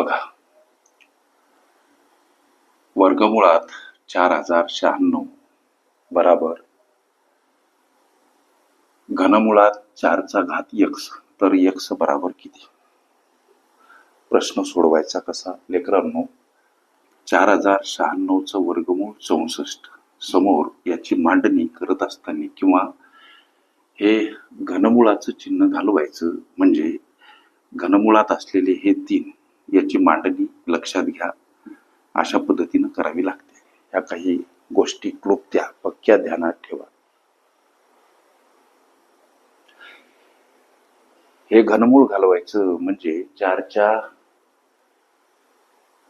बघा. वर्गमुळात चार हजार शहाण्णव बराबर. घनमुळात चारचा घात यक्स तर यक्स बराबर किती? प्रश्न सोडवायचा कसा? लेकरांनो चार हजार शहाण्णवचं वर्गमूळ चौसष्ट समोर याची मांडणी करत असताना किंवा हे घनमुळाचं चिन्ह घालवायचं म्हणजे घनमुळात असलेले हे तीन याची मांडणी लक्षात घ्या. अशा पद्धतीनं करावी लागते. ह्या काही गोष्टी क्लुप्त्या पक्क्या ध्यानात ठेवा. हे घनमूळ घालवायचं म्हणजे चारच्या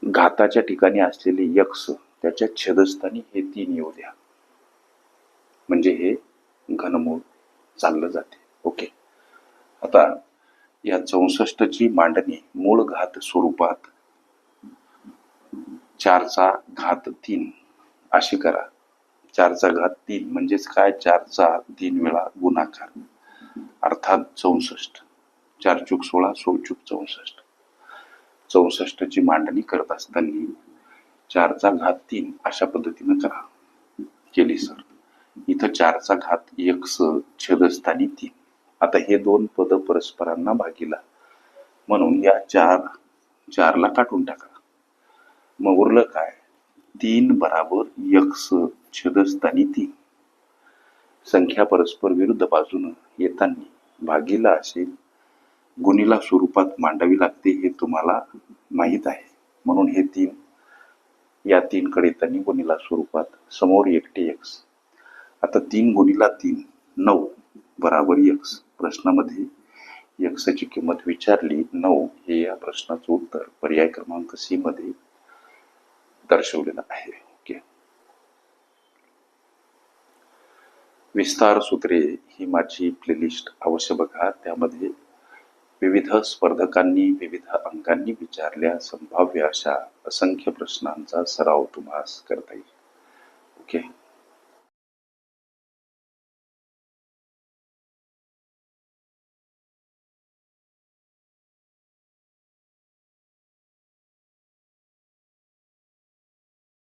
घाताच्या ठिकाणी असलेले यक्ष त्याच्या छेदस्थानी हे तीन येऊ द्या. म्हणजे हे घनमूळ चाललं जाते. ओके. आता या चौसष्टची मांडणी मूळ घात स्वरूपात. चारचा घात तीन. अशी करा. चारचा घात तीन म्हणजेच काय? चारचा तीन वेळा गुणाकार. अर्थात चौसष्ट. चार चूक सोळा सोळ चूक चौसष्ट. चौसष्टची मांडणी करत असताना चारचा घात तीन अशा पद्धतीनं करा. केली सर. इथं चारचा घात एक स छेदस्थानी तीन. आता हे दोन पद परस्परांना भागीला. म्हणून या चार चारला काढून टाका. मग उरलं काय? तीन बराबर यक्ष छेदस्थानी तीन. संख्या परस्पर विरुद्ध बाजूनं येताना भागीला असेल गुणीला स्वरूपात मांडावी लागते हे तुम्हाला माहीत आहे. म्हणून हे तीन. या तीन कडे येताना गुणीला स्वरूपात समोर एकटे एक्स आता तीन गुणीला तीन नऊ बराबर यक्स प्रश्नामध्ये यक्सची किंमत विचारली नऊ हे या प्रश्नाचं उत्तर पर्याय क्रमांक सी मध्ये दर्शवलेलं आहे. ओके. विस्तार सूत्रे ही माझी प्लेलिस्ट अवश्य बघा. त्यामध्ये विविध स्पर्धकांनी विविध अंकांनी विचारल्या संभाव्य अशा असंख्य प्रश्नांचा सराव तुम्हाला करता येईल. ओके.